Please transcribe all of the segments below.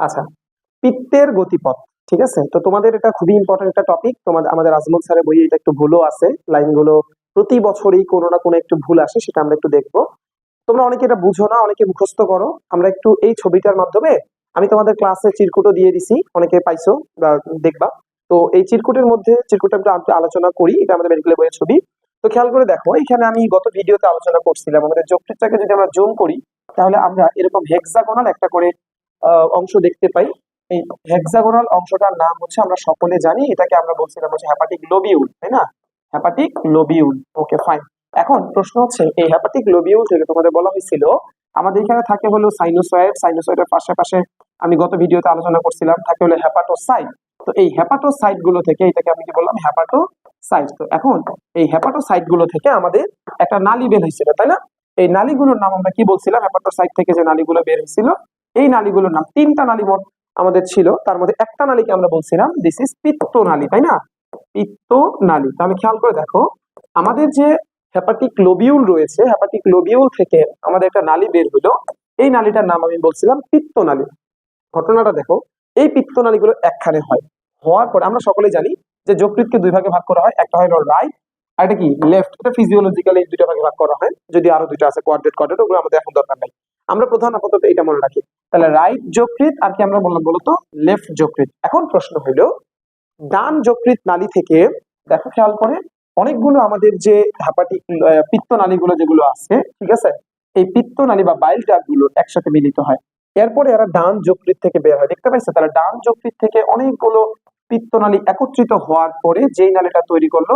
আচ্ছা পিত্তের গতিপথ, ঠিক আছে? তো তোমাদের এটা খুবই ইম্পর্টেন্ট একটা টপিক তোমাদের, আমাদের আজমল স্যারের বইয়ে এটা একটু ভুলও আছে। লাইনগুলো প্রতি বছরই কোনো না কোনো একটু ভুল আসে, সেটা আমরা একটু দেখব। তোমরা অনেকে এটা বুঝো না, অনেকে মুখস্থ করো। আমরা একটু এই ছবিটার মাধ্যমে আমি তোমাদের ক্লাসে চিরকুটও দিয়ে দিছি, অনেকে পাইছো বা দেখবা। তো এই চিরকুটের মধ্যে, চিরকুটটা আমরা আলোচনা করি, এটা আমাদের মেডিকেল বইয়ের ছবি। তো খেয়াল করে দেখো, এখানে আমি গত ভিডিওতে আলোচনা করছিলাম। আমাদের যকৃতটাকে যদি আমরা জুম করি, তাহলে আমরা এরকম হেক্সাগোনাল একটা করে অংশ দেখতে পাই। এই হেক্সাগোনাল অংশটার নাম হচ্ছে, আমরা সকলে জানি, এটাকে আমরা বলছিলাম হচ্ছে হ্যাপাটিক লোবিউল তাই না? হ্যাপাটিক লোবিউল ওকে ফাইন এখন প্রশ্ন হচ্ছে, এই হ্যাপাটিক লোবিউল থেকে তোমাদের বলা হয়েছিল, আমাদের এখানে থাকে হলো সাইনোসয়েড সাইনোসয়েডের পাশাপাশি আমি গত ভিডিওতে আলোচনা করছিলাম, থাকে হলো হ্যাপাটোসাইট তো এই হ্যাপাটোসাইটগুলো থেকে, এটাকে আমি কি বললাম? হ্যাপাটোসাইট তো এখন এই হ্যাপাটোসাইটগুলো থেকে আমাদের একটা নালী বের হয়েছিল, তাই না? এই নালীগুলোর নাম আমরা কি বলছিলাম? হ্যাপাটোসাইট থেকে যে নালীগুলো বের হয়েছিল এই নালীগুলোর নাম তিনটা নালী মোট আমাদের ছিল। তার মধ্যে একটা নালীকে আমরা বলছিলাম দিস ইজ পিত্ত নালী, তাই না? পিত্ত নালী। তাহলে খেয়াল করে দেখো, আমাদের যে হ্যাপাটিক লোবিউল রয়েছে হ্যাপাটিক লোবিউল থেকে আমাদের একটা নালী বের হলো, এই নালীটার নাম আমি বলছিলাম পিত্ত নালী। ঘটনাটা দেখো, এই পিত্ত নালীগুলো একখানে হয়। হওয়ার পরে আমরা সকলেই জানি যে যকৃতকে দুই ভাগে ভাগ করা হয়, একটা হয় রাইট আর এটা কি? লেফট এটা ফিজিওলজিক্যালি দুইটা ভাগে ভাগ করা হয়, যদি আরও দুইটা আছে কোয়াড্রেট কোয়াড্রেট ওগুলো আমাদের এখন দরকার নাই। আমরা প্রধান আপাতত এটা মনে রাখি তাহলে রাইট যকৃত আর কি আমরা বললাম বলতো? লেফট যকৃত এখন প্রশ্ন হইল, ডান যকৃত নালী থেকে, দেখো খেয়াল করে, অনেকগুলো আমাদের যে হ্যাপাটিক পিত্ত নালীগুলো যেগুলো আছে, ঠিক আছে? এই পিত্ত নালী বা বাইল ডাকগুলো একসাথে মিলিত হয়। এরপরে এরা ডান যকৃত থেকে বের হয়। দেখতে পাইছে? তাহলে ডান যকৃত থেকে অনেকগুলো পিত্তনালী একত্রিত হওয়ার পরে যেই নালীটা তৈরি করল,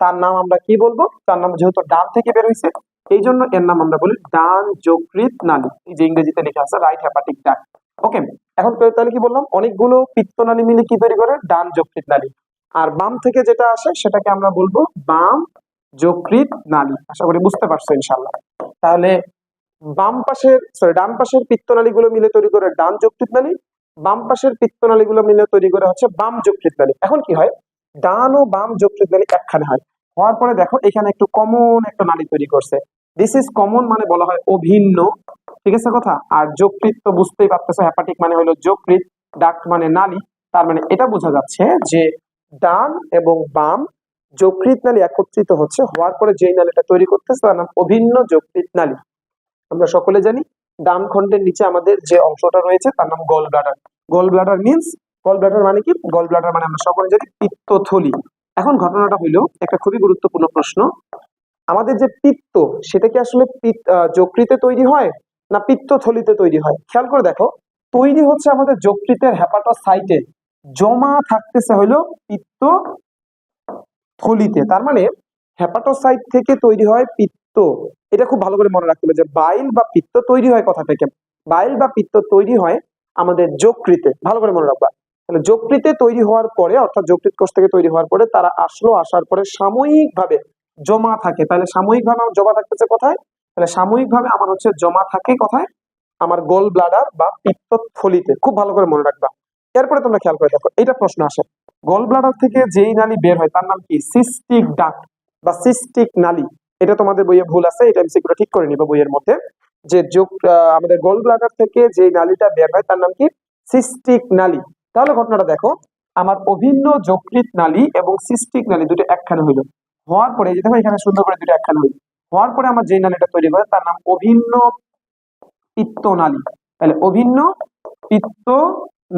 তার নাম আমরা কি বলব? তার নাম যেহেতু ডান থেকে বের হয়েছে এই জন্য এর নাম আমরা বলি ডান যকৃত নালী। যে ইংরেজিতে লেখা আছে রাইট হ্যাপাটিক ডাক ওকে এখন তাহলে কি বললাম? অনেকগুলো পিত্তনালী মিলে কি তৈরি করে? ডান যকৃত নালী। আর বাম থেকে যেটা আসে, সেটাকে আমরা বলব বাম যকৃত নালী। আশা করি বুঝতে পারছ ইনশাল্লাহ তাহলে বাম পাশের সরি ডান পাশের পিত্তনালীগুলো মিলে তৈরি করে ডান যকৃত নালী। বাম পাশের পিত্তনালীগুলো মিলে তৈরি করে হচ্ছে বাম যকৃত নালী। এখন কি হয়? ডান ও বাম যকৃত নালী একখানে হয়। হওয়ার পরে দেখো, এখানে একটু কমন একটা নালী তৈরি করছে। দিস ইজ কমন মানে বলা হয় অভিন্ন। ঠিক আছে কথা? আর যকৃত তো বুঝতেই পারতেছো হ্যাপাটিক মানে হলো যকৃত ডাক্ট মানে নালী। তার মানে এটা বোঝা যাচ্ছে যে ডান এবং বাম যকৃত নালী একত্রিত হচ্ছে, হওয়ার পরে যেই নালীটা তৈরি করতেছে তার নাম অভিন্ন যকৃত নালী। আমরা সকলে জানি, ডান খণ্ডের নিচে আমাদের যে অংশটা রয়েছে তার নাম gall bladder gall bladder means gall bladder মানে কি? গল ব্লাডার মানে আমরা সকলে জানি পিত্তথলি। এখন ঘটনাটা হইল একটা খুবই গুরুত্বপূর্ণ প্রশ্ন। আমাদের যে পিত্ত, সেটা কি আসলে পিত্ত যকৃতে তৈরি হয় না পিত্তথলিতে তৈরি হয়? খেয়াল করে দেখো, তৈরি হচ্ছে আমাদের যকৃতের হ্যাপাটোসাইটে জমা থাকতেছে হইল পিত্ত থলিতে তার মানে হ্যাপাটোসাইট থেকে তৈরি হয় পিত্ত। এটা খুব ভালো করে মনে রাখতে হবে যে বাইল বা পিত্ত তৈরি হয় কথা থেকে। বাইল বা পিত্ত তৈরি হয় আমাদের যকৃতে। ভালো করে মনে রাখবা। তাহলে যকৃতে তৈরি হওয়ার পরে, অর্থাৎ যকৃত কোষ থেকে তৈরি হওয়ার পরে, তারা আসলো, আসার পরে সাময়িকভাবে জমা থাকে। তাহলে সাময়িকভাবে আমার জমা থাকতেছে কোথায়? তাহলে সাময়িকভাবে আমার হচ্ছে জমা থাকে কোথায়? আমার গোল ব্লাডার বা পিত্ত থলিতে খুব ভালো করে মনে রাখবা। এরপরে তোমরা খেয়াল করে দেখো এটা প্রশ্ন আসে। গোল ব্লাডার থেকে যেই নালী বের হয়, তার নাম কি? সিস্টিক ডাক্ট বা সিস্টিক নালী। এটা তোমাদের বইয়ে ভুল আছে, এটা আমি সেগুলো ঠিক করে নিব বইয়ের মধ্যে। যে যোগ আমাদের গোল ব্লাডার থেকে যে নালীটা বের হয়, তার নাম কি? সিস্টিক নালী। তাহলে ঘটনাটা দেখো, আমার অভিন্ন যকৃত নালী এবং সিস্টিক নালী দুটো একখানে হইল। হওয়ার পরে দেখো, এখানে সুন্দর করে দুটো একখানে হইল হওয়ার পরে আমার যে নালীটা তৈরি করে, তার নাম অভিন্ন পিত্ত নালী। তাহলে অভিন্ন পিত্ত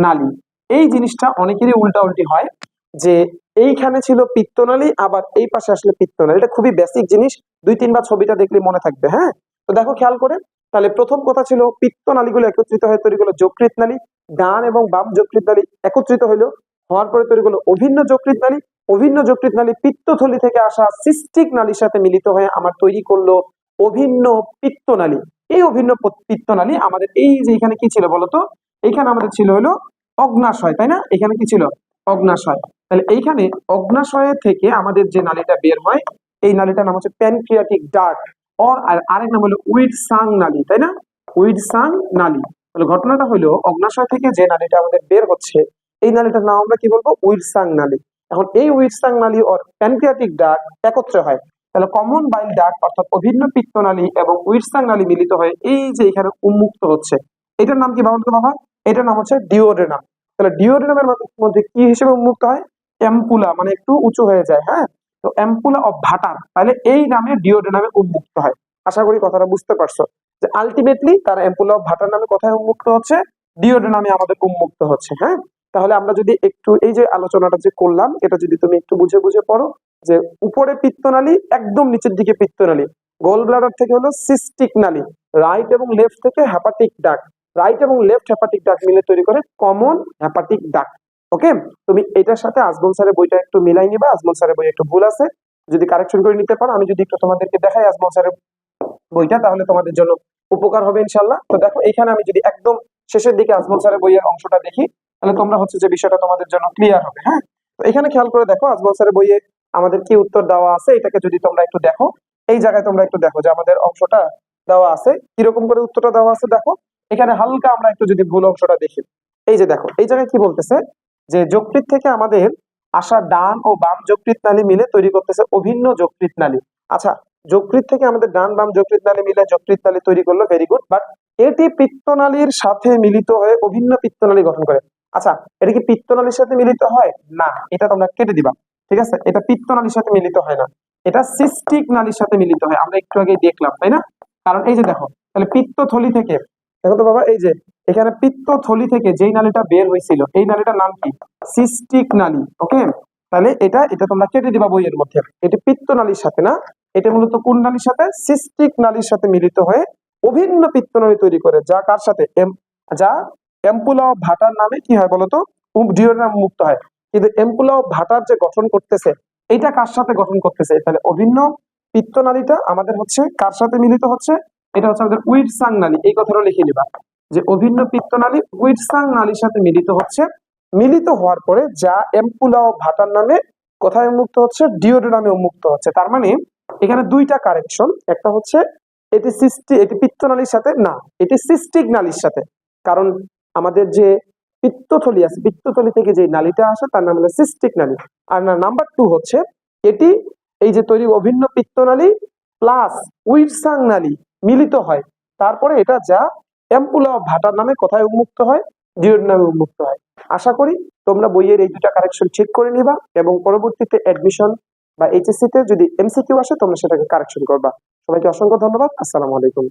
নালী। এই জিনিসটা অনেকেরই উল্টা উল্টি হয় যে এইখানে ছিল পিত্তনালী আবার এই পাশে আসলে পিত্তনালী এটা খুবই বেসিক জিনিস, দুই তিনবার ছবিটা দেখলে মনে থাকবে হ্যাঁ? তো দেখো, খেয়াল করে। তাহলে প্রথম কথা ছিল পিত্তনালীগুলো একত্রিত হয়ে তৈরি করল যকৃত নালী। ডান এবং বাম যকৃত নালী একত্রিত হইল হওয়ার পরে তৈরি করল অভিন্ন যকৃত নালী। অভিন্ন যকৃত নালী পিত্তথলি থেকে আসা সিস্টিক নালীর সাথে মিলিত হয়ে আমার তৈরি করল অভিন্ন পিত্তনালী এই অভিন্ন পিত্তনালী আমাদের এই যে এখানে কি ছিল বলতো? এইখানে আমাদের ছিল হলো অগ্নাশয়, তাই না? এখানে কি ছিল? অগ্নাশয়। তাহলে এইখানে অগ্নাশয় থেকে আমাদের যে নালীটা বের হয়, এই নালীটার নাম হচ্ছে প্যানক্রিয়াটিক ডার্ট অর আর আরেক নাম হলো উইড সাং নালী, তাই না? উইড সাং নালী। তাহলে ঘটনাটা হলো অগ্নাশয় থেকে যে নালীটা আমাদের বের হচ্ছে এই নালীটার নাম আমরা কি বলব? উইডসাং নালী। এখন এই উইডসাং নালী অর প্যানক্রিয়াটিক ডার্ট একত্রে হয়। তাহলে কমন বাইল ডাক অর্থাৎ অভিন্ন পিত্তনালী এবং উইটসাং নালী মিলিত হয়ে এই যে এখানে উন্মুক্ত হচ্ছে, এটার নাম কি বাবুল বাবা? এটার নাম হচ্ছে ডিওডেনাম। তাহলে ডিওডেনামের মধ্যে কি হিসেবে উন্মুক্ত হয়? অ্যাম্পুলা মানে একটু উঁচু হয়ে যায় হ্যাঁ? তো অ্যাম্পুলা অফ ভাটার, তাহলে এই নামে ডিওডেনামে উন্মুক্ত হয়। আশা করি কথাটা বুঝতে পারছ। যে আলটিমেটলি তারা অ্যাম্পুলা অফ ভাটার নামে কোথায় উন্মুক্ত হচ্ছে? ডিওডেনামে আমাদের উন্মুক্ত হচ্ছে হ্যাঁ? তাহলে আমরা যদি একটু এই যে আলোচনাটা যে করলাম, এটা যদি তুমি একটু বুঝে বুঝে পড়ো যে উপরে পিত্তনালী একদম নিচের দিকে পিত্তনালী। গোল ব্লাডার থেকে হলো সিস্টিক নালী। রাইট এবং লেফট থেকে হ্যাপাটিক ডাক রাইট এবং লেফট হ্যাপাটিক ডাক মিলে তৈরি করে কমন হ্যাপাটিক ডাক ওকে তুমি এটার সাথে আজমল স্যারের বইটা একটু মিলাই নিবা। আজমল স্যারের বই একটু ভুল আছে। যদি কারেকশন করে নিতে পারো, আমি যদি একটু তোমাদেরকে দেখাই আজমল স্যারের বইটা, তাহলে তোমাদের জন্য উপকার হবে ইনশাল্লাহ তো দেখো, এখানে আমি যদি একদম শেষের দিকে আজমল স্যারের বইয়ের অংশটা দেখি তাহলে তোমরা হচ্ছে যে বিষয়টা তোমাদের জন্য ক্লিয়ার হবে হ্যাঁ? তো এখানে খেয়াল করে দেখো, আজমল স্যারের বইয়ে আমাদের কি উত্তর দেওয়া আছে, এটাকে যদি তোমরা একটু দেখো, এই জায়গায় তোমরা একটু দেখো যে আমাদের অংশটা দেওয়া আছে, কীরকম করে উত্তরটা দেওয়া আছে দেখো, এখানে হালকা আমরা একটু যদি ভুল অংশটা দেখি, এই যে দেখো, এই জায়গায় কি বলতেছে, যে যকৃত থেকে আমাদের আসা ডান ও বাম যকৃত নালী মিলে তৈরি করতেছে অভিন্ন যকৃত নালী। আচ্ছা যকৃত থেকে আমাদের ডান বাম যকৃত নালী মিলে যকৃত নালী তৈরি করল ভেরি গুড বাট এটি পিত্তনালীর সাথে মিলিত হয়ে অভিন্ন পিত্তনালী গঠন করে। আচ্ছা এটা কি পিত্তনালীর সাথে মিলিত হয়? না, এটা তোমরা কেটে দিবা, ঠিক আছে? এটা পিত্তনালীর সাথে মিলিত হয় না। এটা সিস্টিক নালীর সাথে মিলিত হয়, আমরা একটু আগে দেখলাম, তাই না? কারণ এই যে দেখো, তাহলে পিত্তথলি থেকে, দেখো তো বাবা, এই যে, এখানে পিত্তথলি থেকে যেই নালীটা বের হয়েছিল, এই নালীটার নাম কি? সিস্টিক নালী, ওকে? তাহলে এটা এটা তোমরা কেটে দিবা বইয়ের মধ্যে। এটা পিত্ত নালীর সাথে না, এটা মূলত কোন নালীর সাথে? সিস্টিক নালীর সাথে মিলিত হয়ে অভিন্ন পিত্তনালী তৈরি করে। যা কার সাথে? যা এম্পুলা অফ ভাটার নামে কি হয় বলতো? ডিওনাম মুক্ত হয়। কিন্তু এম্পুলা অফ ভাটার যে গঠন করতেছে এটা কার সাথে গঠন করতেছে? তাহলে অভিন্ন পিত্তনালীটা আমাদের হচ্ছে কার সাথে মিলিত হচ্ছে? এটা হচ্ছে আমাদের উইটসাং নালী। এই কথাটা লিখে নিবা। যে অভিন্ন পিত্তনালী উইটসাং নালীর সাথে মিলিত হচ্ছে। মিলিত হওয়ার পরে যা এম্পুলা অফ ভাটার নামে কোথায় উন্মুক্ত হচ্ছে? ডিওডোনামে উন্মুক্ত হচ্ছে। তার মানে এখানে দুইটা কারেকশন। একটা হচ্ছে এটি সিস্টি, এটি পিত্তনালীর সাথে না, এটি সিস্টিক নালীর সাথে। কারণ আমাদের যে পিত্তথলি আছে, পিত্তথলি থেকে যে নালীটা আসে, তার নাম হলো সিস্টিক নালী। আর না, নাম্বার টু হচ্ছে, এটি এই যে তৈরি অভিন্ন পিত্তনালী প্লাস উইটসাং নালী মিলিত হয়। তারপরে এটা যা এম্পুলা ভাটার নামে কোথায় উন্মুক্ত হয়, ডিওড নামে উন্মুক্ত হয়। আশা করি তোমরা বইয়ের এই দুটা কারেকশন চেক করে নিবা এবং পরবর্তীতে অ্যাডমিশন বা এইচএসসি তে যদি এমসিকিউ আসে, তোমরা সেটাকে কারেকশন করবা। সবাইকে অসংখ্য ধন্যবাদ। আসসালামু আলাইকুম।